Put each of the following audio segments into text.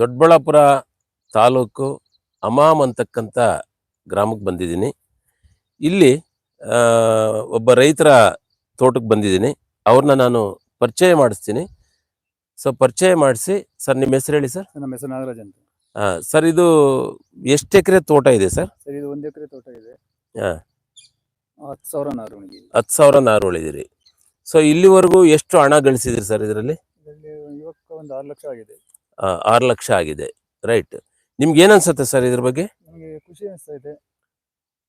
ದೊಡ್ಡಬಳ್ಳಾಪುರ ತಾಲೂಕು ಅಮಾಮ್ ಅಂತಕ್ಕಂಥ ಗ್ರಾಮಕ್ಕೆ ಬಂದಿದ್ದೀನಿ. ಇಲ್ಲಿ ಒಬ್ಬ ರೈತರ ತೋಟಕ್ಕೆ ಬಂದಿದ್ದೀನಿ. ಅವ್ರನ್ನ ನಾನು ಪರಿಚಯ ಮಾಡಿಸ್ತೀನಿ. ಸೊ ಪರಿಚಯ ಮಾಡಿಸಿ ಸರ್ ನಿಮ್ಮ ಹೆಸರು ಹೇಳಿ ಸರ್? ನಮ್ಮ ಹೆಸರು ನಾಗರಾಜ್ ಅಂತ. ಸರ್ ಇದು ಎಷ್ಟು ಎಕರೆ ತೋಟ ಇದೆ ಸರ್? ಸರ್ ಇದು ಒಂದು ಎಕರೆ ತೋಟ ಇದೆ. ಹಾಂ ಹತ್ತು ಸಾವಿರ ನಾರು ಹತ್ತು ಸಾವಿರ ನಾರು ಉಳಿದಿರಿ ಸೊ ಇಲ್ಲಿವರೆಗೂ ಎಷ್ಟು ಹಣ ಗಳಿಸಿದಿರಿ ಸರ್ ಇದರಲ್ಲಿ? ಒಂದು ಆರು ಲಕ್ಷ ಆಗಿದೆ. ಆರು ಲಕ್ಷ ಆಗಿದೆ. ರೈಟ್. ನಿಮ್ಗೆ ಏನ್ ಅನ್ಸುತ್ತೆ ಸರ್ ಇದ್ರ ಬಗ್ಗೆ? ನಮಗೆ ಖುಷಿ ಅನಿಸ್ತಾ ಇದೆ.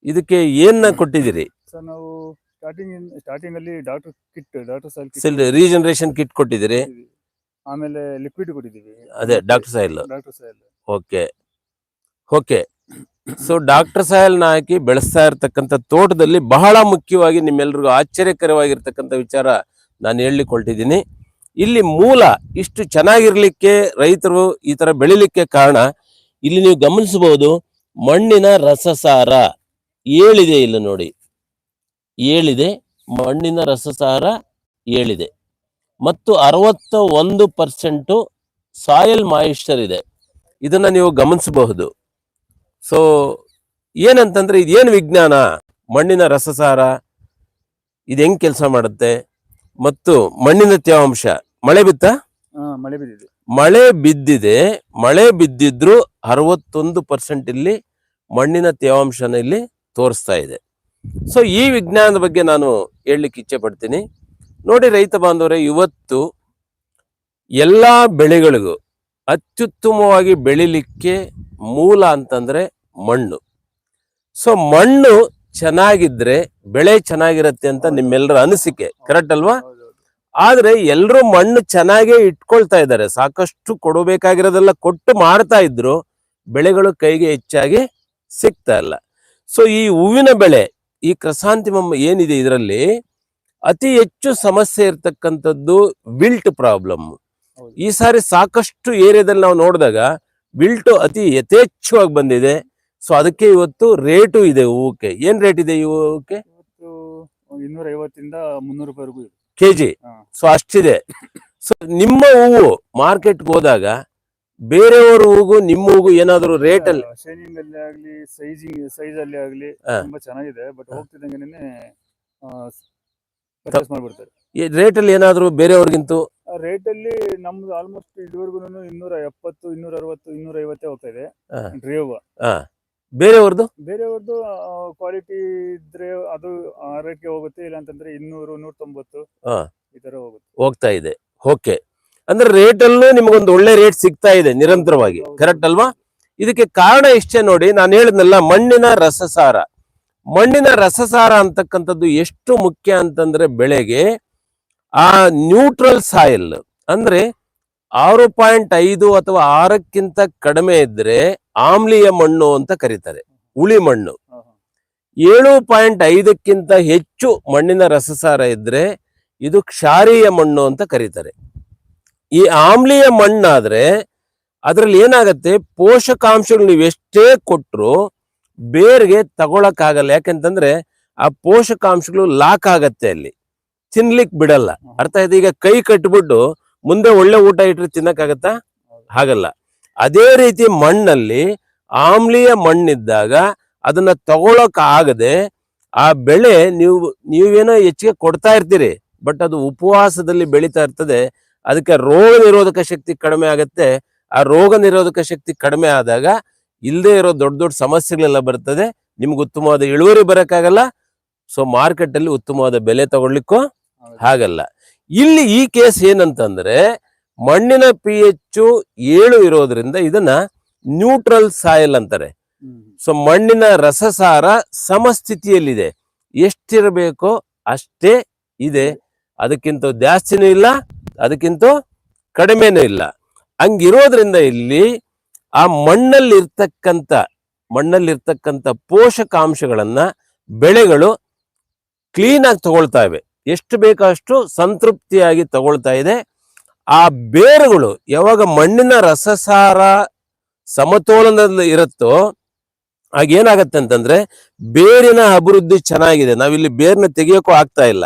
ಇದಕ್ಕೆ ಏನ್ ಕೊಟ್ಟಿದ್ದೀರಿ? ಸರ್ ನಾವು ಸ್ಟಾರ್ಟಿಂಗ್ ಸ್ಟಾರ್ಟಿಂಗ್ ಅಲ್ಲಿ ಡಾಕ್ಟರ್ ಕಿಟ್ ಡಾಕ್ಟರ್ ಸಾಯಿಲ್ ಸಿಲ್ ರೀಜನರೇಷನ್ ಕಿಟ್ ಕೊಟ್ಟಿದ್ದೀರಿ. ಆಮೇಲೆ ಲಿಕ್ವಿಡ್ ಕೊಟ್ಟಿದ್ದೀವಿ. ಅದೇ doctor soil doctor soil okay. Okay. So doctor ಸಾಯಲ್ನ ಹಾಕಿ ಬೆಳೆಸ್ತಾ ಇರ್ತಕ್ಕಂಥ ತೋಟದಲ್ಲಿ ಬಹಳ ಮುಖ್ಯವಾಗಿ ನಿಮ್ಮೆಲ್ರಿಗೂ ಆಶ್ಚರ್ಯಕರವಾಗಿರ್ತಕ್ಕಂಥ ವಿಚಾರ ನಾನು ಹೇಳಿಕೊಳ್ತಿದ್ದೀನಿ ಇಲ್ಲಿ ಮೂಲ ಇಷ್ಟು ಚೆನ್ನಾಗಿರ್ಲಿಕ್ಕೆ ರೈತರು ಈ ತರ ಬೆಳಿಲಿಕ್ಕೆ ಕಾರಣ, ಇಲ್ಲಿ ನೀವು ಗಮನಿಸಬಹುದು ಮಣ್ಣಿನ ರಸಸಾರ ಏಳಿದೆ ಇಲ್ಲ ನೋಡಿ. ಏಳಿದೆ, ಮಣ್ಣಿನ ರಸಸಾರ ಏಳಿದೆ. ಮತ್ತು ಅರವತ್ತ ಒಂದು ಪರ್ಸೆಂಟು ಸಾಯಲ್ ಮಾಯಿಶ್ಚರ್ ಇದೆ. ಇದನ್ನ ನೀವು ಗಮನಿಸಬಹುದು. ಸೊ ಏನಂತಂದ್ರೆ ಇದೇನು ವಿಜ್ಞಾನ? ಮಣ್ಣಿನ ರಸಸಾರ, ಇದು ಹೆಂಗ್ ಕೆಲಸ ಮಾಡುತ್ತೆ? ಮತ್ತು ಮಣ್ಣಿನ ತೇವಾಂಶ. ಮಳೆ ಬಿತ್ತ? ಮಳೆ ಬಿದ್ದಿದೆ. ಮಳೆ ಬಿದ್ದಿದೆ. ಮಳೆ ಬಿದ್ದಿದ್ರು ಅರವತ್ತೊಂದು ಪರ್ಸೆಂಟ್ ಇಲ್ಲಿ ಮಣ್ಣಿನ ತೇವಾಂಶನ ಇಲ್ಲಿ ತೋರಿಸ್ತಾ ಇದೆ. ಸೊ ಈ ವಿಜ್ಞಾನದ ಬಗ್ಗೆ ನಾನು ಹೇಳಲಿಕ್ಕೆ ಇಚ್ಛೆ ಪಡ್ತೀನಿ. ನೋಡಿ ರೈತ ಬಾಂಧವರೇ ಇವತ್ತು ಎಲ್ಲಾ ಬೆಳೆಗಳಿಗೂ ಅತ್ಯುತ್ತಮವಾಗಿ ಬೆಳಿಲಿಕ್ಕೆ ಮೂಲ ಅಂತಂದ್ರೆ ಮಣ್ಣು. ಸೊ ಮಣ್ಣು ಚೆನ್ನಾಗಿದ್ರೆ ಬೆಳೆ ಚೆನ್ನಾಗಿರತ್ತೆ ಅಂತ ನಿಮ್ಮೆಲ್ಲರ ಅನಿಸಿಕೆ. ಕರೆಕ್ಟ್ ಅಲ್ವಾ? ಆದ್ರೆ ಎಲ್ಲರೂ ಮಣ್ಣು ಚೆನ್ನಾಗೇ ಇಟ್ಕೊಳ್ತಾ ಇದ್ದಾರೆ. ಸಾಕಷ್ಟು ಕೊಡಬೇಕಾಗಿರೋದೆಲ್ಲ ಕೊಟ್ಟು ಮಾಡ್ತಾ ಇದ್ರು ಬೆಳೆಗಳು ಕೈಗೆ ಹೆಚ್ಚಾಗಿ ಸಿಗ್ತಾ ಇಲ್ಲ. ಸೊ ಈ ಹೂವಿನ ಬೆಳೆ ಈ ಕ್ರಸಾಂತಿಮಮ್ ಏನಿದೆ ಇದರಲ್ಲಿ ಅತಿ ಹೆಚ್ಚು ಸಮಸ್ಯೆ ಇರ್ತಕ್ಕಂಥದ್ದು ವಿಲ್ಟ್ ಪ್ರಾಬ್ಲಮ್. ಈ ಸಾರಿ ಸಾಕಷ್ಟು ಏರಿಯಾದಲ್ಲಿ ನಾವು ನೋಡಿದಾಗ ವಿಲ್ಟ್ ಅತಿ ಯಥೇಚ್ಛವಾಗಿ ಬಂದಿದೆ. ಸೊ ಅದಕ್ಕೆ ಇವತ್ತು ರೇಟು ಇದೆ ಹೂವಕ್ಕೆ. ಏನ್ ರೇಟ್ ಇದೆ ಈ ಹೂವಕ್ಕೆ? ಇವತ್ತು ಇನ್ನೂರ ಐವತ್ತಿಂದ ಮುನ್ನೂರು ರೂಪಾಯಿವರೆಗೂ ಇದೆ. ಕೆಜಿ. ಸೊ ಅಷ್ಟಿದೆ. ಸೊ ನಿಮ್ಮ ಹೂವು ಮಾರ್ಕೆಟ್ಗೆ ಹೋದಾಗ ಬೇರೆಯವ್ರ ಹೂಗು ನಿಮ್ಮ ಹೂಗು ಏನಾದ್ರು ರೇಟ್ ಅಲ್ಲಿ ಶೈನಿಂಗ್ ಅಲ್ಲಿ ಆಗ್ಲಿ ಸೈಜಿಂಗ್ ಸೈಜ್ ಅಲ್ಲಿ ಆಗ್ಲಿ ತುಂಬಾ ಚೆನ್ನಾಗಿದೆ. ಬಟ್. ಹೋಗ್ತಿದ್ದಂಗೆನೆ ಪರ್ಚೇಸ್ ಮಾಡ್ಬಿಡ್ತಾರೆ. ರೇಟ್ ಅಲ್ಲಿ ಏನಾದ್ರು ಬೇರೆಯವ್ರಿಗಿಂತ? ರೇಟ್ ಅಲ್ಲಿ ನಮ್ದು ಆಲ್ಮೋಸ್ಟ್ ಇದುವರೆಗೂ ಇನ್ನೂರ ಎಪ್ಪತ್ತು ಇನ್ನೂರ ಅರವತ್ತು ಇನ್ನೂರ ಐವತ್ತೇ ಹೋಗ್ತಾ ಇದೆ. ಡ್ರೇವ್ ಬೇರೆಯವ್ರದ್ದು ಬೇರೆಯವ್ರದ್ದು ಕ್ವಾಲಿಟಿ ಇದ್ರೆ ಅದು ಆ ರೇಟ್ಗೆ ಹೋಗುತ್ತೆ ಇಲ್ಲ ಅಂತಂದ್ರೆ ಇನ್ನೂರು ನೂರ ತೊಂಬತ್ತು ಹಾ. ಈ ತರ ಹೋಗುತ್ತೆ. ಹೋಗ್ತಾ ಇದೆ. ಓಕೆ ಅಂದ್ರೆ ರೇಟ್ ಅಲ್ಲೂ ನಿಮಗೊಂದು ಒಳ್ಳೆ ರೇಟ್ ಸಿಗ್ತಾ ಇದೆ ನಿರಂತರವಾಗಿ. ಹೌದು. ಕರೆಕ್ಟ್ ಅಲ್ವಾ? ಇದಕ್ಕೆ ಕಾರಣ ಇಷ್ಟೇ ನೋಡಿ ನಾನು ಹೇಳಿದ್ನಲ್ಲ ಮಣ್ಣಿನ ರಸಸಾರ. ಮಣ್ಣಿನ ರಸಸಾರ ಅಂತಕ್ಕಂಥದ್ದು ಎಷ್ಟು ಮುಖ್ಯ ಅಂತಂದ್ರೆ ಬೆಳೆಗೆ ಆ ನ್ಯೂಟ್ರಲ್ ಸಾಯಿಲ್ ಅಂದ್ರೆ ಆರು ಪಾಯಿಂಟ್ ಐದು ಅಥವಾ ಆರಕ್ಕಿಂತ ಕಡಿಮೆ ಇದ್ರೆ ಆಮ್ಲೀಯ ಮಣ್ಣು ಅಂತ ಕರೀತಾರೆ ಉಳಿ ಮಣ್ಣು. ಏಳು ಪಾಯಿಂಟ್ ಐದಕ್ಕಿಂತ ಹೆಚ್ಚು ಮಣ್ಣಿನ ರಸಸಾರ ಇದ್ರೆ ಇದು ಕ್ಷಾರೀಯ ಮಣ್ಣು ಅಂತ ಕರೀತಾರೆ. ಈ ಆಮ್ಲೀಯ ಮಣ್ಣಾದ್ರೆ ಅದ್ರಲ್ಲಿ ಏನಾಗತ್ತೆ, ಪೋಷಕಾಂಶಗಳು ನೀವು ಎಷ್ಟೇ ಕೊಟ್ರು ಬೇರ್ಗೆ ತಗೊಳಕ್ಕಾಗಲ್ಲ. ಯಾಕೆಂತಂದ್ರೆ ಆ ಪೋಷಕಾಂಶಗಳು ಲಾಕ್ ಆಗತ್ತೆ ಅಲ್ಲಿ, ತಿನ್ಲಿಕ್ ಬಿಡಲ್ಲ. ಅರ್ಥ ಆಯ್ತು? ಈಗ ಕೈ ಕಟ್ಬಿಟ್ಟು ಮುಂದೆ ಒಳ್ಳೆ ಊಟ ಇಟ್ಟರೆ ತಿನ್ನಕ್ಕಾಗತ್ತಾ. ಹಾಗಲ್ಲ. ಅದೇ ರೀತಿ ಮಣ್ಣಲ್ಲಿ ಆಮ್ಲೀಯ ಮಣ್ಣಿದ್ದಾಗ ಅದನ್ನ ತಗೊಳಕ್ ಆಗದೆ ಆ ಬೆಳೆ ನೀವು ನೀವೇನೋ ಹೆಚ್ಚಿಗೆ ಕೊಡ್ತಾ ಇರ್ತೀರಿ ಬಟ್ ಅದು ಉಪವಾಸದಲ್ಲಿ ಬೆಳೀತಾ ಇರ್ತದೆ. ಅದಕ್ಕೆ ರೋಗ ನಿರೋಧಕ ಶಕ್ತಿ ಕಡಿಮೆ ಆಗತ್ತೆ. ಆ ರೋಗ ನಿರೋಧಕ ಶಕ್ತಿ ಕಡಿಮೆ ಆದಾಗ ಇಲ್ಲದೆ ಇರೋ ದೊಡ್ಡ ದೊಡ್ಡ ಸಮಸ್ಯೆಗಳೆಲ್ಲ ಬರ್ತದೆ. ನಿಮ್ಗೆ ಉತ್ತಮವಾದ ಇಳುವರಿ ಬರಕ್ಕಾಗಲ್ಲ. ಸೊ ಮಾರ್ಕೆಟ್ ಅಲ್ಲಿ ಉತ್ತಮವಾದ ಬೆಲೆ ತಗೊಳ್ಲಿಕ್ಕೂ. ಹಾಗಲ್ಲ. ಇಲ್ಲಿ ಈ ಕೇಸ್ ಏನಂತಂದ್ರೆ ಮಣ್ಣಿನ ಪಿ ಎಚ್ ಏಳು ಇರೋದ್ರಿಂದ ಇದನ್ನ ನ್ಯೂಟ್ರಲ್ ಸಾಯಲ್ ಅಂತಾರೆ. ಸೊ ಮಣ್ಣಿನ ರಸಸಾರ ಸಮಸ್ಥಿತಿಯಲ್ಲಿದೆ. ಎಷ್ಟಿರಬೇಕೋ ಅಷ್ಟೇ ಇದೆ. ಅದಕ್ಕಿಂತ ಜಾಸ್ತಿನೂ ಇಲ್ಲ, ಅದಕ್ಕಿಂತ ಕಡಿಮೆನೂ ಇಲ್ಲ. ಹಂಗಿರೋದ್ರಿಂದ ಇಲ್ಲಿ ಆ ಮಣ್ಣಲ್ಲಿ ಇರ್ತಕ್ಕಂಥ ಮಣ್ಣಲ್ಲಿರ್ತಕ್ಕಂಥ ಪೋಷಕಾಂಶಗಳನ್ನ ಬೆಳೆಗಳು ಕ್ಲೀನ್ ಆಗಿ ತಗೊಳ್ತಾ ಇವೆ. ಎಷ್ಟು ಬೇಕೋ ಅಷ್ಟು ಸಂತೃಪ್ತಿಯಾಗಿ ತಗೊಳ್ತಾ ಇದೆ. ಆ ಬೇರುಗಳು ಯಾವಾಗ ಮಣ್ಣಿನ ರಸಸಾರ ಸಮತೋಲನದಲ್ಲಿ ಇರುತ್ತೋ ಆಗ ಏನಾಗತ್ತೆ ಅಂತಂದ್ರೆ ಬೇರಿನ ಅಭಿವೃದ್ಧಿ ಚೆನ್ನಾಗಿದೆ. ನಾವಿಲ್ಲಿ ಬೇರ್ನ ತೆಗಿಯೋಕ್ಕೂ ಆಗ್ತಾ ಇಲ್ಲ.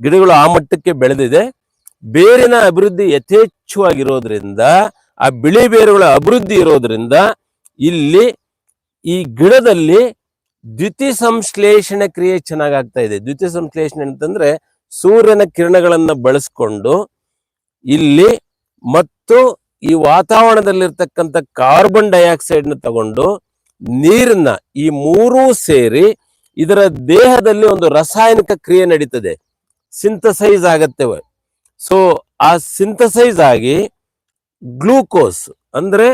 ಗಿಡಗಳು ಆ ಮಟ್ಟಕ್ಕೆ ಬೆಳೆದಿದೆ. ಬೇರಿನ ಅಭಿವೃದ್ಧಿ ಯಥೇಚ್ಛವಾಗಿರೋದ್ರಿಂದ, ಆ ಬಿಳಿ ಬೇರುಗಳ ಅಭಿವೃದ್ಧಿ ಇರೋದ್ರಿಂದ ಇಲ್ಲಿ ಈ ಗಿಡದಲ್ಲಿ ದ್ಯುತಿ ಸಂಶ್ಲೇಷಣೆ ಕ್ರಿಯೆ ಚೆನ್ನಾಗಾಗ್ತಾ ಇದೆ. ದ್ಯುತಿ ಸಂಶ್ಲೇಷಣೆ ಅಂತಂದ್ರೆ ಸೂರ್ಯನ ಕಿರಣಗಳನ್ನು ಬಳಸ್ಕೊಂಡು ಇಲ್ಲಿ ಮತ್ತು ಈ ವಾತಾವರಣದಲ್ಲಿರ್ತಕ್ಕಂಥ ಕಾರ್ಬನ್ ಡೈಆಕ್ಸೈಡ್ನ ತಗೊಂಡು ನೀರನ್ನ ಈ ಮೂರೂ ಸೇರಿ ಇದರ ದೇಹದಲ್ಲಿ ಒಂದು ರಾಸಾಯನಿಕ ಕ್ರಿಯೆ ನಡೀತದೆ. ಸಿಂಥಸೈಸ್ ಆಗತ್ತೆ ಸೊ ಆ ಸಿಂಥಸೈಸ್ ಆಗಿ ಗ್ಲೂಕೋಸ್ ಅಂದ್ರೆ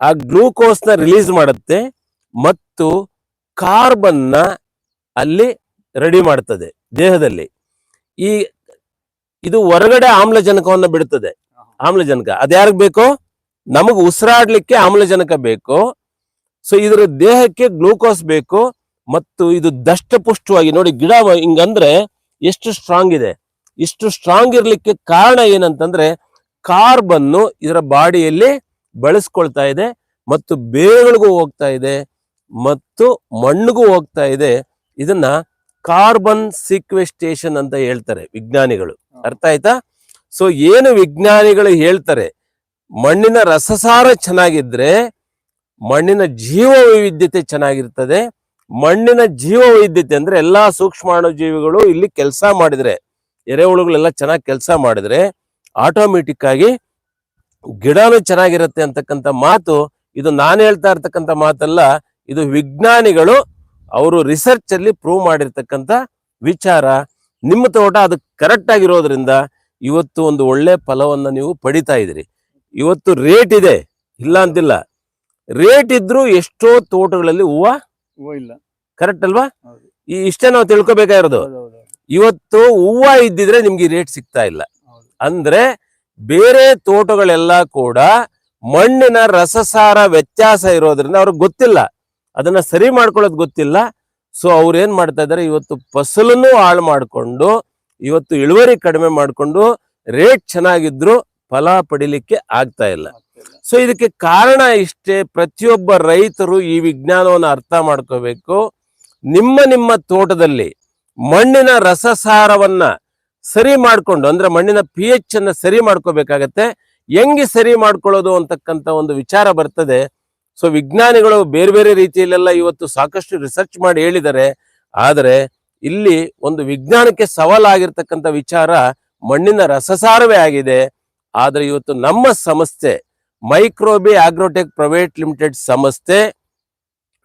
ಆ ಗ್ಲೂಕೋಸ್ನ ರಿಲೀಸ್ ಮಾಡುತ್ತೆ ಮತ್ತು ಕಾರ್ಬನ್ನ ಅಲ್ಲಿ ರೆಡಿ ಮಾಡ್ತದೆ ದೇಹದಲ್ಲಿ. ಈ ಇದು ಹೊರಗಡೆ ಆಮ್ಲಜನಕವನ್ನು ಬಿಡುತ್ತದೆ ಆಮ್ಲಜನಕ. ಅದ್ಯಾರಿಗೆ ಬೇಕು? ನಮಗ್ ಉಸಿರಾಡ್ಲಿಕ್ಕೆ ಆಮ್ಲಜನಕ ಬೇಕು. ಸೊ, ಇದ್ರ ದೇಹಕ್ಕೆ ಗ್ಲೂಕೋಸ್ ಬೇಕು. ಮತ್ತು ಇದು ದಷ್ಟಪುಷ್ಟವಾಗಿ ನೋಡಿ ಗಿಡ ಹಿಂಗಂದ್ರೆ ಎಷ್ಟು ಸ್ಟ್ರಾಂಗ್ ಇದೆ. ಇಷ್ಟು ಸ್ಟ್ರಾಂಗ್ ಇರ್ಲಿಕ್ಕೆ ಕಾರಣ ಏನಂತಂದ್ರೆ ಕಾರ್ಬನ್ನು ಇದರ ಬಾಡಿಯಲ್ಲಿ ಬಳಸ್ಕೊಳ್ತಾ ಇದೆ ಮತ್ತು ಬೇರುಗಳಿಗೂ ಹೋಗ್ತಾ ಇದೆ ಮತ್ತು ಮಣ್ಣಿಗೂ ಹೋಗ್ತಾ ಇದೆ. ಇದನ್ನ ಕಾರ್ಬನ್ ಸಿಕ್ವೆಸ್ಟೇಷನ್ ಅಂತ ಹೇಳ್ತಾರೆ ವಿಜ್ಞಾನಿಗಳು. ಅರ್ಥ ಆಯ್ತಾ? ಸೊ ಏನು ವಿಜ್ಞಾನಿಗಳು ಹೇಳ್ತಾರೆ? ಮಣ್ಣಿನ ರಸಸಾರ ಚೆನ್ನಾಗಿದ್ರೆ ಮಣ್ಣಿನ ಜೀವ ವೈವಿಧ್ಯತೆ ಚೆನ್ನಾಗಿರ್ತದೆ. ಮಣ್ಣಿನ ಜೀವ ವೈವಿಧ್ಯತೆ ಅಂದ್ರೆ ಎಲ್ಲಾ ಸೂಕ್ಷ್ಮಾಣು ಜೀವಿಗಳು ಇಲ್ಲಿ ಕೆಲಸ ಮಾಡಿದ್ರೆ, ಎರೆಹುಳುಗಳೆಲ್ಲ ಚೆನ್ನಾಗಿ ಕೆಲಸ ಮಾಡಿದ್ರೆ ಆಟೋಮೆಟಿಕ್ ಆಗಿ ಗಿಡನೂ ಚೆನ್ನಾಗಿರುತ್ತೆ ಅಂತಕ್ಕಂಥ ಮಾತು, ಇದು ನಾನು ಹೇಳ್ತಾ ಇರ್ತಕ್ಕಂಥ ಮಾತಲ್ಲ, ಇದು ವಿಜ್ಞಾನಿಗಳು ಅವರು ರಿಸರ್ಚ್ ಅಲ್ಲಿ ಪ್ರೂವ್ ಮಾಡಿರ್ತಕ್ಕಂಥ ವಿಚಾರ. ನಿಮ್ಮ ತೋಟ ಅದು ಕರೆಕ್ಟ್ ಆಗಿರೋದ್ರಿಂದ ಇವತ್ತು ಒಂದು ಒಳ್ಳೆ ಫಲವನ್ನ ನೀವು ಪಡಿತಾ ಇದ್ರಿ ಇವತ್ತು ರೇಟ್ ಇದೆ ಇಲ್ಲ ಅಂತಿಲ್ಲ. ರೇಟ್ ಇದ್ರೂ ಎಷ್ಟೋ ತೋಟಗಳಲ್ಲಿ ಹೂವ ಹೂವು ಇಲ್ಲ. ಕರೆಕ್ಟ್ ಅಲ್ವಾ? ಈ ಇಷ್ಟೇ ನಾವು ತಿಳ್ಕೊಬೇಕಾಗಿರೋದು. ಇವತ್ತು ಹೂವ ಇದ್ದಿದ್ರೆ ನಿಮ್ಗೆ ರೇಟ್ ಸಿಗ್ತಾ ಇಲ್ಲ. ಅಂದ್ರೆ ಬೇರೆ ತೋಟಗಳೆಲ್ಲ ಕೂಡ ಮಣ್ಣಿನ ರಸಸಾರ ವ್ಯತ್ಯಾಸ ಇರೋದ್ರಿಂದ ಅವ್ರಿಗೆ ಗೊತ್ತಿಲ್ಲ. ಅದನ್ನ ಸರಿ ಮಾಡ್ಕೊಳ್ಳೋದು ಗೊತ್ತಿಲ್ಲ. ಸೊ ಅವ್ರು ಏನ್ ಮಾಡ್ತಾ ಇದಾರೆ, ಇವತ್ತು ಫಸಲನ್ನು ಹಾಳು ಮಾಡ್ಕೊಂಡು, ಇವತ್ತು ಇಳುವರಿ ಕಡಿಮೆ ಮಾಡ್ಕೊಂಡು, ರೇಟ್ ಚೆನ್ನಾಗಿದ್ರು ಫಲ ಪಡಿಲಿಕ್ಕೆ ಆಗ್ತಾ ಇಲ್ಲ. ಸೊ ಇದಕ್ಕೆ ಕಾರಣ ಇಷ್ಟೇ, ಪ್ರತಿಯೊಬ್ಬ ರೈತರು ಈ ವಿಜ್ಞಾನವನ್ನು ಅರ್ಥ ಮಾಡ್ಕೋಬೇಕು. ನಿಮ್ಮ ನಿಮ್ಮ ತೋಟದಲ್ಲಿ ಮಣ್ಣಿನ ರಸಸಾರವನ್ನ ಸರಿ ಮಾಡ್ಕೊಂಡು, ಅಂದ್ರೆ ಮಣ್ಣಿನ ಪಿ ಎಚ್ ಅನ್ನ ಸರಿ ಮಾಡ್ಕೋಬೇಕಾಗತ್ತೆ. ಹೆಂಗೆ ಸರಿ ಮಾಡ್ಕೊಳ್ಳೋದು ಅಂತಕ್ಕಂಥ ಒಂದು ವಿಚಾರ ಬರ್ತದೆ. ಸೊ ವಿಜ್ಞಾನಿಗಳು ಬೇರೆ ಬೇರೆ ರೀತಿಯಲ್ಲೆಲ್ಲ ಇವತ್ತು ಸಾಕಷ್ಟು ರಿಸರ್ಚ್ ಮಾಡಿ ಹೇಳಿದ್ದಾರೆ. ಆದರೆ ಇಲ್ಲಿ ಒಂದು ವಿಜ್ಞಾನಕ್ಕೆ ಸವಾಲಾಗಿರ್ತಕ್ಕಂಥ ವಿಚಾರ ಮಣ್ಣಿನ ರಸಸಾರವೇ ಆಗಿದೆ. ಆದರೆ ಇವತ್ತು ನಮ್ಮ ಸಂಸ್ಥೆ ಮೈಕ್ರೋಬಿ ಆಗ್ರೋಟೆಕ್ ಪ್ರೈವೇಟ್ ಲಿಮಿಟೆಡ್ ಸಂಸ್ಥೆ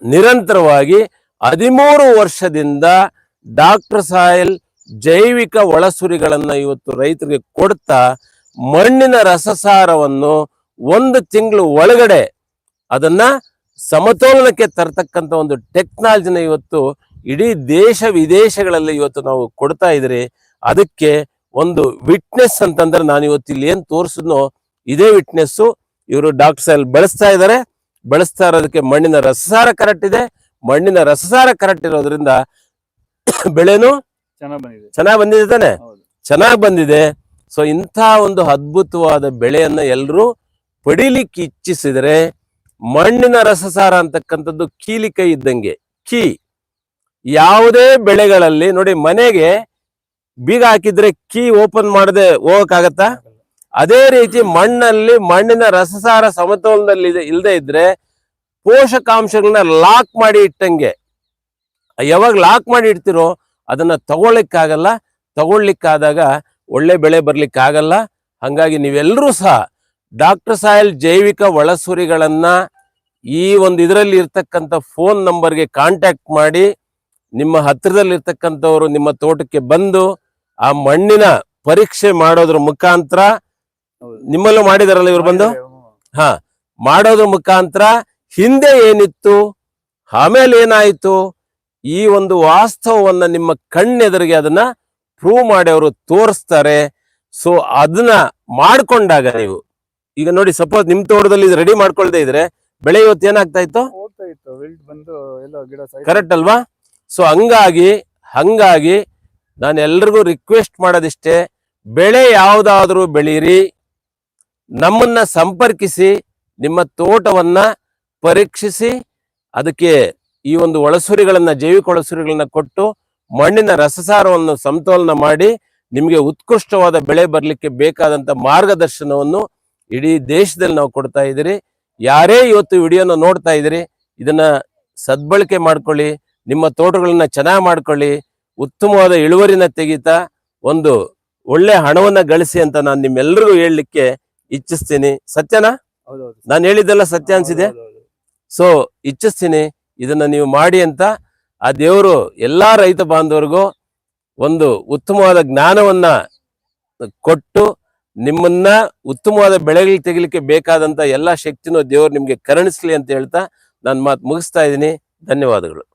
ನಿರಂತರವಾಗಿ ಹದಿಮೂರು ವರ್ಷದಿಂದ ಡಾಕ್ಟರ್ ಸಾಯಲ್ ಜೈವಿಕ ಒಳಸುರಿಗಳನ್ನು ಇವತ್ತು ರೈತರಿಗೆ ಕೊಡ್ತಾ ಮಣ್ಣಿನ ರಸಸಾರವನ್ನು ಒಂದು ತಿಂಗಳು ಒಳಗಡೆ ಅದನ್ನ ಸಮತೋಲನಕ್ಕೆ ತರ್ತಕ್ಕಂಥ ಒಂದು ಟೆಕ್ನಾಲಜಿನ ಇವತ್ತು ಇಡೀ ದೇಶ ವಿದೇಶಗಳಲ್ಲಿ ಇವತ್ತು ನಾವು ಕೊಡ್ತಾ ಇದ್ರಿ ಅದಕ್ಕೆ ಒಂದು ವಿಟ್ನೆಸ್ ಅಂತಂದ್ರೆ ನಾನು ಇವತ್ತು ಇಲ್ಲಿ ಏನ್ ತೋರಿಸಿದ್ನೋ ಇದೇ ವಿಟ್ನೆಸ್ ಇವರು ಡಾಕ್ಟರ್ ಅಲ್ಲಿ ಬಳಸ್ತಾ ಇದ್ದಾರೆ ಬಳಸ್ತಾ ಇರೋದಕ್ಕೆ ಮಣ್ಣಿನ ರಸಸಾರ ಕರೆಕ್ಟ್ ಇದೆ. ಮಣ್ಣಿನ ರಸಸಾರ ಕರೆಕ್ಟ್ ಇರೋದ್ರಿಂದ ಬೆಳೆನು ಚೆನ್ನಾಗ್ ಬಂದಿದೆ. ಚೆನ್ನಾಗಿ ಬಂದಿದೆ ತಾನೆ? ಚೆನ್ನಾಗಿ ಬಂದಿದೆ. ಸೊ ಇಂಥ ಒಂದು ಅದ್ಭುತವಾದ ಬೆಳೆಯನ್ನ ಎಲ್ಲರೂ ಪಡಿಲಿಕ್ಕೆ ಇಚ್ಛಿಸಿದರೆ ಮಣ್ಣಿನ ರಸಸಾರ ಅಂತಕ್ಕಂಥದ್ದು ಕೀಲಿ ಕೈ ಇದ್ದಂಗೆ. ಕೀ. ಯಾವುದೇ ಬೆಳೆಗಳಲ್ಲಿ ನೋಡಿ ಮನೆಗೆ ಬೀಗ ಹಾಕಿದ್ರೆ ಕೀ ಓಪನ್ ಮಾಡದೆ ಹೋಗಕ್ಕಾಗತ್ತಾ? ಅದೇ ರೀತಿ ಮಣ್ಣಲ್ಲಿ ಮಣ್ಣಿನ ರಸಸಾರ ಸಮತೋಲನದಲ್ಲಿ ಇಲ್ಲದೆ ಇದ್ರೆ ಪೋಷಕಾಂಶಗಳನ್ನ ಲಾಕ್ ಮಾಡಿ ಇಟ್ಟಂಗೆ. ಯಾವಾಗ ಲಾಕ್ ಮಾಡಿ ಇಡ್ತಿರೋ ಅದನ್ನ ತಗೊಳ್ಲಿಕ್ಕಾಗಲ್ಲ ತಗೊಳ್ಲಿಕ್ಕಾದಾಗ ಒಳ್ಳೆ ಬೆಳೆ ಬರ್ಲಿಕ್ಕಾಗಲ್ಲ. ಹಂಗಾಗಿ ನೀವೆಲ್ಲರೂ ಸಹ ಡಾಕ್ಟರ್ ಸಾಹೇಲ್ ಜೈವಿಕ ಒಳಸುರಿಗಳನ್ನ ಈ ಒಂದು ಇದರಲ್ಲಿ ಇರ್ತಕ್ಕಂಥ ಫೋನ್ ನಂಬರ್ಗೆ ಕಾಂಟ್ಯಾಕ್ಟ್ ಮಾಡಿ ನಿಮ್ಮ ಹತ್ತಿರದಲ್ಲಿರ್ತಕ್ಕಂಥವ್ರು ನಿಮ್ಮ ತೋಟಕ್ಕೆ ಬಂದು ಆ ಮಣ್ಣಿನ ಪರೀಕ್ಷೆ ಮಾಡೋದ್ರ ಮುಖಾಂತರ ನಿಮ್ಮಲ್ಲೂ ಮಾಡಿದಾರಲ್ಲ ಇವ್ರು ಬಂದು? ಹಾ ಮಾಡೋದ್ರ ಮುಖಾಂತರ ಹಿಂದೆ ಏನಿತ್ತು ಆಮೇಲೆ ಏನಾಯ್ತು ಈ ಒಂದು ವಾಸ್ತವವನ್ನ ನಿಮ್ಮ ಕಣ್ಣೆದುರಿಗೆ ಅದನ್ನ ಪ್ರೂವ್ ಮಾಡಿ ಅವರು ತೋರಿಸ್ತಾರೆ. ಸೊ ಅದನ್ನ ಮಾಡ್ಕೊಂಡಾಗ ನೀವು ಈಗ ನೋಡಿ ಸಪೋಸ್ ನಿಮ್ ತೋಟದಲ್ಲಿ ರೆಡಿ ಮಾಡ್ಕೊಳ್ದೇ ಇದ್ರೆ ಬೆಳೆ ಇವತ್ತು ಏನಾಗ್ತಾ ಇತ್ತು? ಕರೆಕ್ಟ್ ಅಲ್ವಾ? ಸೊ ಹಂಗಾಗಿ ಹಂಗಾಗಿ ನಾನು ಎಲ್ರಿಗೂ ರಿಕ್ವೆಸ್ಟ್ ಮಾಡೋದಿಷ್ಟೇ ಬೆಳೆ ಯಾವ್ದಾದ್ರೂ ಬೆಳೀರಿ ನಮ್ಮನ್ನ ಸಂಪರ್ಕಿಸಿ ನಿಮ್ಮ ತೋಟವನ್ನ ಪರೀಕ್ಷಿಸಿ ಅದಕ್ಕೆ ಈ ಒಂದು ಒಳಸುರಿಗಳನ್ನ ಜೈವಿಕ ಒಳಸುರಿಗಳನ್ನ ಕೊಟ್ಟು ಮಣ್ಣಿನ ರಸಸಾರವನ್ನು ಸಮತೋಲನ ಮಾಡಿ ನಿಮಗೆ ಉತ್ಕೃಷ್ಟವಾದ ಬೆಳೆ ಬರಲಿಕ್ಕೆ ಬೇಕಾದಂತ ಮಾರ್ಗದರ್ಶನವನ್ನು ಇಡೀ ದೇಶದಲ್ಲಿ ನಾವು ಕೊಡ್ತಾ ಇದ್ದೀರಿ. ಯಾರೇ ಇವತ್ತು ವಿಡಿಯೋನ ನೋಡ್ತಾ ಇದ್ದೀರಿ ಇದನ್ನ ಸದ್ಬಳಕೆ ಮಾಡ್ಕೊಳ್ಳಿ ನಿಮ್ಮ ತೋಟಗಳನ್ನ ಚೆನ್ನಾಗಿ ಮಾಡ್ಕೊಳ್ಳಿ ಉತ್ತಮವಾದ ಇಳುವರಿನ ತೆಗಿತಾ ಒಂದು ಒಳ್ಳೆ ಹಣವನ್ನ ಗಳಿಸಿ ಅಂತ ನಾನು ನಿಮ್ಮೆಲ್ಲರಿಗೂ ಹೇಳಲಿಕ್ಕೆ ಇಚ್ಛಿಸ್ತೀನಿ. ಸತ್ಯನಾ? ನಾನು ಹೇಳಿದ್ದೆಲ್ಲ ಸತ್ಯ ಅನ್ಸಿದೆ. ಸೊ ಇಚ್ಛಿಸ್ತೀನಿ ಇದನ್ನ ನೀವು ಮಾಡಿ ಅಂತ ಆ ದೇವರು ಎಲ್ಲಾ ರೈತ ಬಾಂಧವರಿಗೂ ಒಂದು ಉತ್ತಮವಾದ ಜ್ಞಾನವನ್ನ ಕೊಟ್ಟು ನಿಮ್ಮನ್ನ ಉತ್ತಮವಾದ ಬೆಳೆಗಳು ತೆಗಿಲಿಕ್ಕೆ ಬೇಕಾದಂತ ಎಲ್ಲಾ ಶಕ್ತಿನೂ ದೇವರು ನಿಮ್ಗೆ ಕರುಣಿಸ್ಲಿ ಅಂತ ಹೇಳ್ತಾ ನನ್ನ ಮಾತು ಮುಗಿಸ್ತಾ ಇದ್ದೀನಿ. ಧನ್ಯವಾದಗಳು.